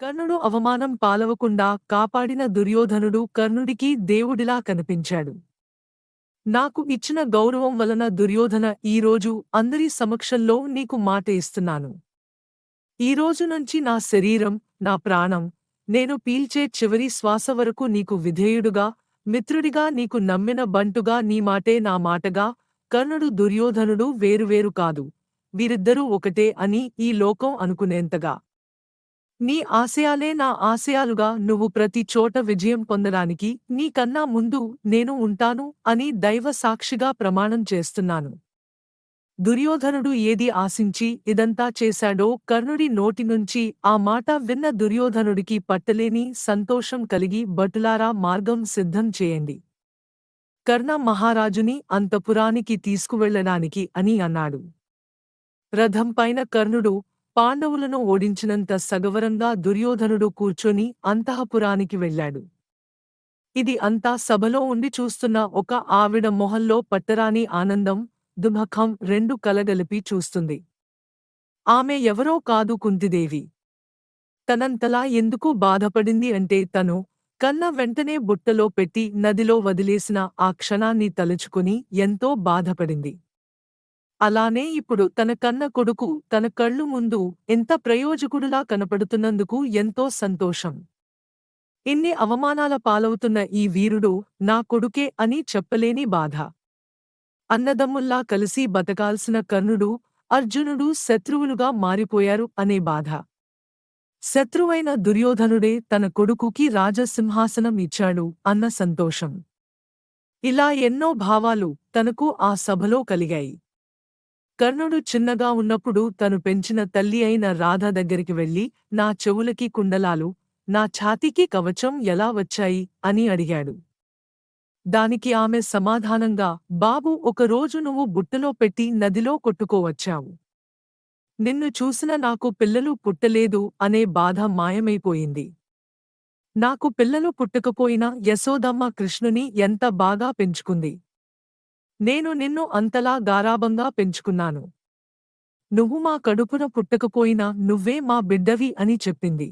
కర్ణుడు అవమానం పాలవకుండా కాపాడిన దుర్యోధనుడు కర్ణుడికి దేవుడిలా కనిపించాడు. నాకు ఇచ్చిన గౌరవం వలన దుర్యోధన ఈరోజు అందరి సమక్షంలో నీకు మాట ఇస్తున్నాను. ఈరోజు నుంచి నా శరీరం నా ప్రాణం నేను పీల్చే చివరి శ్వాస వరకు నీకు విధేయుడుగా మిత్రుడిగా నీకు నమ్మిన బంటుగా నీ మాటే నా మాటగా కర్ణుడు దుర్యోధనుడు వేరువేరు కాదు. వీరిద్దరూ ఒకటే అని ఈ లోకం అనుకునేంతగా. నీ ఆశయాలే నా ఆశయాలుగా నువ్వు ప్రతి చోట విజయం పొందడానికి నీకన్నా ముందు నేను ఉంటాను అని దైవ సాక్షిగా ప్రమాణం చేస్తున్నాను. దుర్యోధనుడు ఏది ఆశించి ఇదంతా చేశాడో కర్ణుడి నోటి నుంచి ఆ మాట విన్న దుర్యోధనుడికి పట్టలేని సంతోషం కలిగి భటులారా మార్గం సిద్ధం చేయండి. కర్ణ మహారాజుని అంతపురానికి తీసుకువెళ్ళడానికి అని అన్నాడు. రథంపైన కర్ణుడు పాండవులను ఓడించినంత సగవరంగా దుర్యోధనుడు కూర్చొని అంతఃపురానికి వెళ్ళాడు. ఇది అంతా సభలో ఉండి చూస్తున్న ఒక ఆవిడ మొహంలో పట్టరాని ఆనందం దుమఖం రెండు కలగలిపి చూస్తుంది. ఆమె ఎవరో కాదు కుంతిదేవి. తనంతలా ఎందుకు బాధపడింది అంటే తను కన్న వెంటనే బుట్టలో పెట్టి నదిలో వదిలేసిన ఆ క్షణాన్ని తలుచుకుని ఎంతో బాధపడింది. అలానే ఇప్పుడు తన కన్న కొడుకు తన కళ్ళు ముందు ఎంత ప్రయోజకుడులా కనపడుతున్నందుకు ఎంతో సంతోషం. ఇన్ని అవమానాల పాలవుతున్న ఈ వీరుడు నా కొడుకే అని చెప్పలేని బాధ. అన్నదమ్ముల్లా కలిసి బతకాల్సిన కర్ణుడు అర్జునుడు శత్రువులుగా మారిపోయారు అనే బాధ. శత్రువైన దుర్యోధనుడే తన కొడుకుకి రాజసింహాసనం ఇచ్చాడు అన్న సంతోషం. ఇలా ఎన్నో భావాలు తనకు ఆ సభలో కలిగాయి. కర్ణుడు చిన్నగా ఉన్నప్పుడు తను పెంచిన తల్లి అయిన రాధ దగ్గరికి వెళ్ళి నా చెవులకి కుండలాలు నా ఛాతీకి కవచం ఎలా వచ్చాయి? అని అడిగాడు. దానికి ఆమె సమాధానంగా బాబు ఒకరోజు నువ్వు బుట్టలో పెట్టి నదిలో కొట్టుకోవచ్చావు నిన్ను చూసిన నాకు పిల్లలు పుట్టలేదు అనే బాధ మాయమైపోయింది. నాకు పిల్లలు పుట్టకపోయినా యశోదమ్మ కృష్ణుని ఎంత బాగా పెంచుకుంది. నేను నిన్ను అంతలా గారాబంగా పెంచుకున్నాను. నువ్వు మా కడుపున పుట్టకపోయినా నువ్వే మా బిడ్డవి అని చెప్పింది.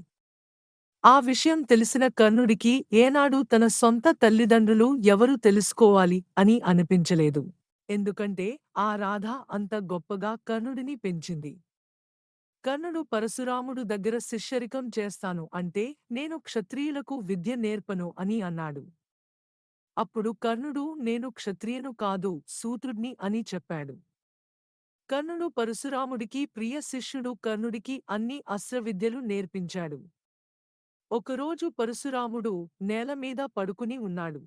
ఆ విషయం తెలిసిన కర్ణుడికి ఏనాడు తన సొంత తల్లిదండ్రులు ఎవరు తెలుసుకోవాలి అని అనిపించలేదు. ఎందుకంటే ఆ రాధ అంత గొప్పగా కర్ణుడిని పెంచింది. కర్ణుడు పరశురాముడు దగ్గర శిష్యరికం చేస్తాను అంటే నేను క్షత్రియులకు విద్య నేర్పను అని అన్నాడు. అప్పుడు కర్ణుడు నేను క్షత్రియను కాదు సూత్రుడ్ని అని చెప్పాడు. కర్ణుడు పరశురాముడికి ప్రియ శిష్యుడు కర్ణుడికి అన్ని అస్త్రవిద్యలు నేర్పించాడు. ఒకరోజు పరశురాముడు నేలమీద పడుకుని ఉన్నాడు.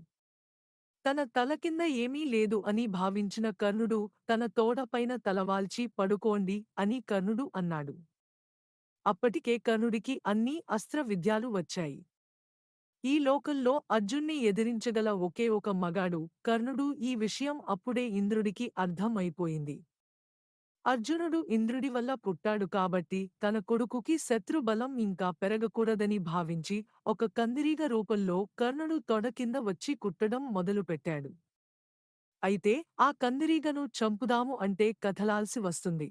తన తల కింద ఏమీ లేదు అని భావించిన కర్ణుడు తన తోడపైన తలవాల్చి పడుకోండి అని కర్ణుడు అన్నాడు. అప్పటికే కర్ణుడికి అన్ని అస్త్ర విద్యాలు వచ్చాయి. ఈ లోకంలో అర్జున్ని ఎదిరించగల ఒకే ఒక మగాడు కర్ణుడు ఈ విషయం అప్పుడే ఇంద్రుడికి అర్థం అయిపోయింది అర్జునుడు ఇంద్రుడి వల్ల పుట్టాడు కాబట్టి తన కొడుకుకి శత్రుబలం ఇంకా పెరగకూడదని భావించి ఒక కందిరీగ రూపంలో కర్ణుడు తొడ కింద వచ్చి కుట్టడం మొదలుపెట్టాడు అయితే ఆ కందిరీగను చంపుదాము అంటే కథలాల్సి వస్తుంది.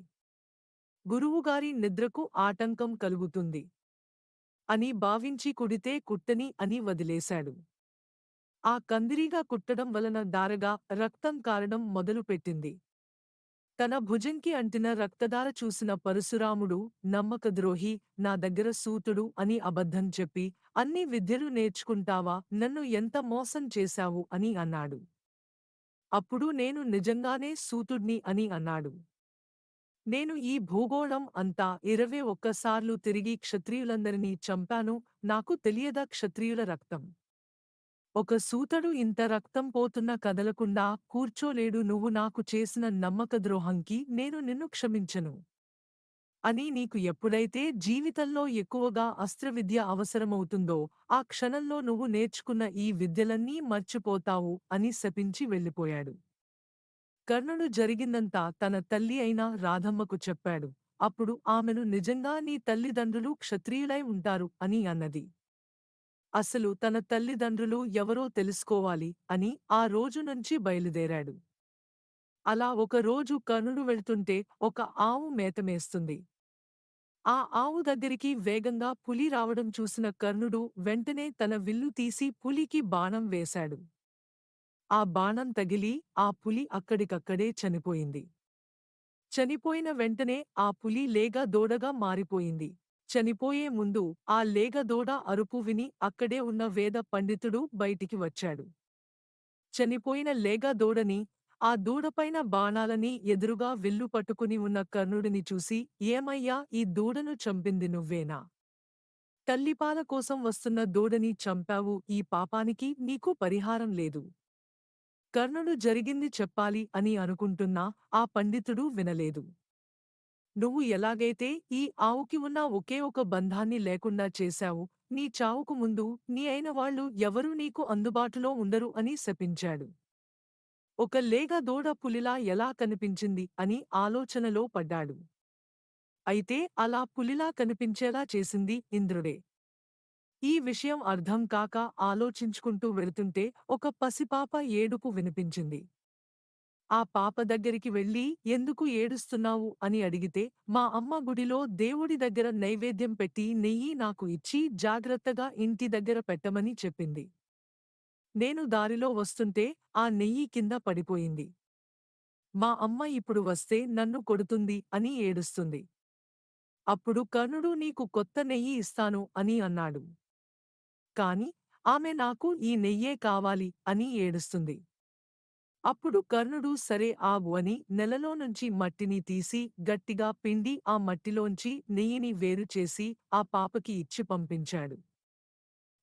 గురువుగారి నిద్రకు ఆటంకం కలుగుతుంది. అని భావించి కుడితే కుట్టని అని వదిలేశాడు. ఆ కందిరీగా కుట్టడం వలన దారగా రక్తం కారడం మొదలుపెట్టింది తన భుజంకి అంటిన రక్తదార చూసిన పరశురాముడు నమ్మకద్రోహి నా దగ్గర సూతుడు అని అబద్ధం చెప్పి అన్ని విద్యలు నేర్చుకుంటావా? నన్ను ఎంత మోసం చేశావు? అని అన్నాడు. అప్పుడు నేను నిజంగానే సూతుడ్ని అని అన్నాడు. నేను ఈ భూగోళం అంతా ఇరవై ఒక్కసార్లు తిరిగి క్షత్రియులందరినీ చంపాను. నాకు తెలియదా క్షత్రియుల రక్తం? ఒక సూతడు ఇంత రక్తం పోతున్న కదలకుండా కూర్చోలేడు. నువ్వు నాకు చేసిన నమ్మక ద్రోహంకి నేను నిన్ను క్షమించను. అని నీకు ఎప్పుడైతే జీవితంలో ఎక్కువగా అస్త్రవిద్య అవసరమవుతుందో ఆ క్షణంలో నువ్వు నేర్చుకున్న ఈ విద్యలన్నీ మర్చిపోతావు అని శపించి వెళ్ళిపోయాడు. కర్ణుడు జరిగిందంతా తన తల్లి అయిన రాధమ్మకు చెప్పాడు. అప్పుడు ఆమెను నిజంగా నీ తల్లిదండ్రులు క్షత్రియులై ఉంటారు అని అన్నది. అసలు తన తల్లిదండ్రులు ఎవరో తెలుసుకోవాలి అని ఆ రోజు నుంచి బయలుదేరాడు. అలా ఒకరోజు కర్ణుడు వెళ్తుంటే ఒక ఆవు మేతమేస్తుంది ఆ ఆవు దగ్గరికి వేగంగా పులి రావడం చూసిన కర్ణుడు వెంటనే తన విల్లు తీసి పులికి బాణం వేశాడు. ఆ బాణం తగిలి ఆ పులి అక్కడికక్కడే చనిపోయింది. చనిపోయిన వెంటనే ఆ పులి లేగ దూడగా మారిపోయింది. చనిపోయే ముందు ఆ లేగ దూడ అరుపు విని అక్కడే ఉన్న వేద పండితుడు బయటికి వచ్చాడు. చనిపోయిన లేగ దూడని ఆ దూడపైన బాణాలని ఎదురుగా విల్లు పట్టుకుని ఉన్న కర్ణుడిని చూసి ఏమయ్యా ఈ దూడను చంపింది నువ్వేనా? తల్లిపాల కోసం వస్తున్న దూడని చంపావు ఈ పాపానికి నీకు పరిహారం లేదు. కర్ణుడు జరిగింది చెప్పాలి అని అనుకుంటున్నా ఆ పండితుడు వినలేదు. నువ్వు ఎలాగైతే ఈ ఆవుకి ఉన్న ఒకే ఒక బంధాన్ని లేకుండా చేశావు నీ చావుకు ముందు నీ అయిన వాళ్ళు ఎవరూ నీకు అందుబాటులో ఉండరు అని శపించాడు. ఒక లేగ దూడ పులిలా ఎలా కనిపించింది అని ఆలోచనలో పడ్డాడు. అయితే అలా పులిలా కనిపించేలా చేసింది ఇంద్రుడే. ఈ విషయం అర్థం కాక ఆలోచించుకుంటూ వెళుతుంటే ఒక పసిపాప ఏడుపు వినిపించింది. ఆ పాప దగ్గరికి వెళ్ళి ఎందుకు ఏడుస్తున్నావు? అని అడిగితే మా అమ్మ గుడిలో దేవుడి దగ్గర నైవేద్యం పెట్టి నెయ్యి నాకు ఇచ్చి జాగ్రత్తగా ఇంటి దగ్గర పెట్టమని చెప్పింది. నేను దారిలో వస్తుంటే ఆ నెయ్యి కింద పడిపోయింది. మా అమ్మ ఇప్పుడు వస్తే నన్ను కొడుతుంది అని ఏడుస్తుంది. అప్పుడు కర్ణుడు నీకు కొత్త నెయ్యి ఇస్తాను అని అన్నాడు. కాని ఆమె నాకు ఈ నెయ్యే కావాలి అని ఏడుస్తుంది. అప్పుడు కర్ణుడు సరే ఆగు అని నెలలో నుంచి మట్టిని తీసి గట్టిగా పిండి ఆ మట్టిలోంచి నెయ్యిని వేరుచేసి ఆ పాపకి ఇచ్చి పంపించాడు.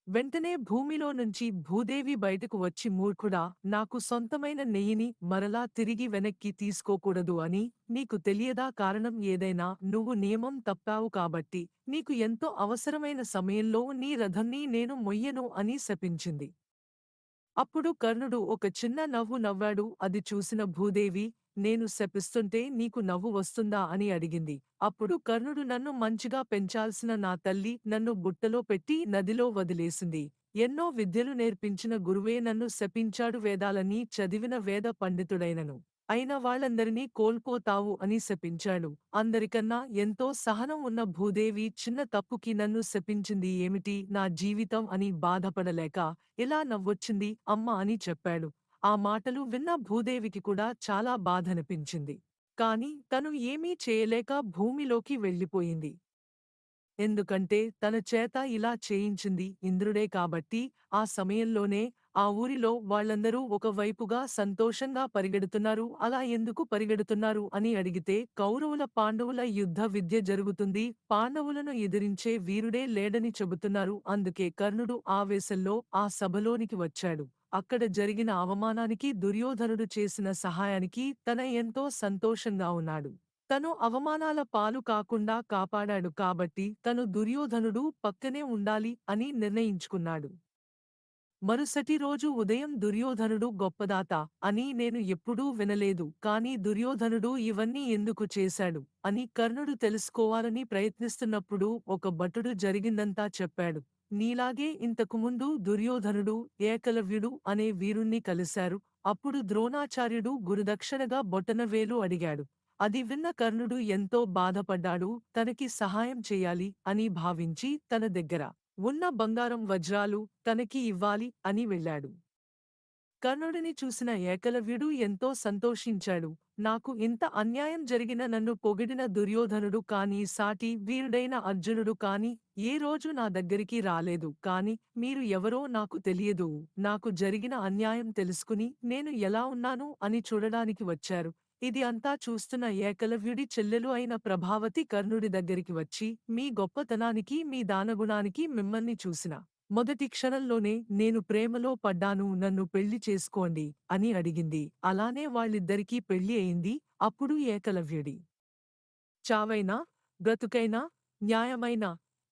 వెంటనే భూమిలో నుంచి భూదేవి బయటకు వచ్చి మూర్ఖుడా నాకు సొంతమైన నెయ్యిని మరలా తిరిగి వెనక్కి తీసుకోకూడదు అని నీకు తెలియదా? కారణం ఏదైనా? నువ్వు నియమం తప్పావు కాబట్టి నీకు ఎంతో అవసరమైన సమయంలో నీ రథంని నేను మొయ్యను అని శపించింది. అప్పుడు కర్ణుడు ఒక చిన్న నవ్వు నవ్వాడు. అది చూసిన భూదేవి నేను శపిస్తుంటే నీకు నవ్వు వస్తుందా అని అడిగింది. అప్పుడు కర్ణుడు నన్ను మంచిగా పెంచాల్సిన నా తల్లి నన్ను బుట్టలో పెట్టి నదిలో వదిలేసింది. ఎన్నో విద్యలు నేర్పించిన గురువే నన్ను శపించాడు వేదాలని చదివిన వేద పండితుడైనను. అయిన వాళ్ళందరినీ కోల్పోతావు అని శపించాడు. అందరికన్నా ఎంతో సహనం ఉన్న భూదేవి చిన్న తప్పుకి నన్ను శపించింది ఏమిటి? నా జీవితం అని బాధపడలేక ఇలా నవ్వొచ్చింది అమ్మ అని చెప్పాడు. ఆ మాటలు విన్న భూదేవికి కూడా చాలా బాధనిపించింది. కాని తను ఏమీ చేయలేక భూమిలోకి వెళ్ళిపోయింది. ఎందుకంటే తన చేత ఇలా చేయించింది ఇంద్రుడే కాబట్టి ఆ సమయంలోనే ఆ ఊరిలో వాళ్ళందరూ ఒకవైపుగా సంతోషంగా పరిగెడుతున్నారు అలా ఎందుకు పరిగెడుతున్నారు అని అడిగితే కౌరవుల పాండవుల యుద్ధ విద్య జరుగుతుంది పాండవులను ఎదిరించే వీరుడే లేడని చెబుతున్నారు అందుకే కర్ణుడు ఆవేశంలో ఆ సభలోనికి వచ్చాడు. అక్కడ జరిగిన అవమానానికి దుర్యోధనుడు చేసిన సహాయానికి తన ఎంతో సంతోషంగా ఉన్నాడు. తను అవమానాల పాలు కాకుండా కాపాడాడు కాబట్టి తను దుర్యోధనుడు పక్కనే ఉండాలి అని నిర్ణయించుకున్నాడు. మరుసటి రోజు ఉదయం దుర్యోధనుడు గొప్పదాత అని నేను ఎప్పుడూ వినలేదు కాని దుర్యోధనుడు ఇవన్నీ ఎందుకు చేశాడు అని కర్ణుడు తెలుసుకోవాలని ప్రయత్నిస్తున్నప్పుడు ఒక భటుడు జరిగిందంతా చెప్పాడు. నీలాగే ఇంతకుముందు దుర్యోధనుడు ఏకలవ్యుడు అనే వీరుణ్ణి కలిశారు. అప్పుడు ద్రోణాచార్యుడు గురుదక్షిణగా బొటనవేలు అడిగాడు. అది విన్న కర్ణుడు ఎంతో బాధపడ్డాడు. తనకి సహాయం చేయాలి అని భావించి తన దగ్గర ఉన్న బంగారం వజ్రాలు తనకి ఇవ్వాలి అని వెళ్ళాడు. కర్ణుడిని చూసిన ఏకలవ్యుడు ఎంతో సంతోషించాడు. నాకు ఇంత అన్యాయం జరిగిన నన్ను పొగిడిన దుర్యోధనుడు కాని సాటి వీరుడైన అర్జునుడు కాని ఏ రోజు నా దగ్గరికి రాలేదు. కాని మీరు ఎవరో నాకు తెలియదు. నాకు జరిగిన అన్యాయం తెలుసుకుని నేను ఎలా ఉన్నాను అని చూడడానికి వచ్చారు. ఇది అంతా చూస్తున్న ఏకలవ్యుడి చెల్లెలు అయిన ప్రభావతి కర్ణుడి దగ్గరికి వచ్చి మీ గొప్పతనానికి మీ దానగుణానికి మిమ్మల్ని చూసిన. మొదటి క్షణంలోనే నేను ప్రేమలో పడ్డాను నన్ను పెళ్ళి చేసుకోండి అని అడిగింది. అలానే వాళ్ళిద్దరికీ పెళ్ళి అయింది. అప్పుడు ఏకలవ్యుడి. చావైనా బ్రతుకైనా న్యాయమైన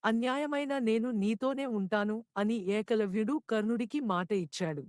అన్యాయమైన నేను నీతోనే ఉంటాను అని ఏకలవ్యుడు కర్ణుడికి మాట ఇచ్చాడు.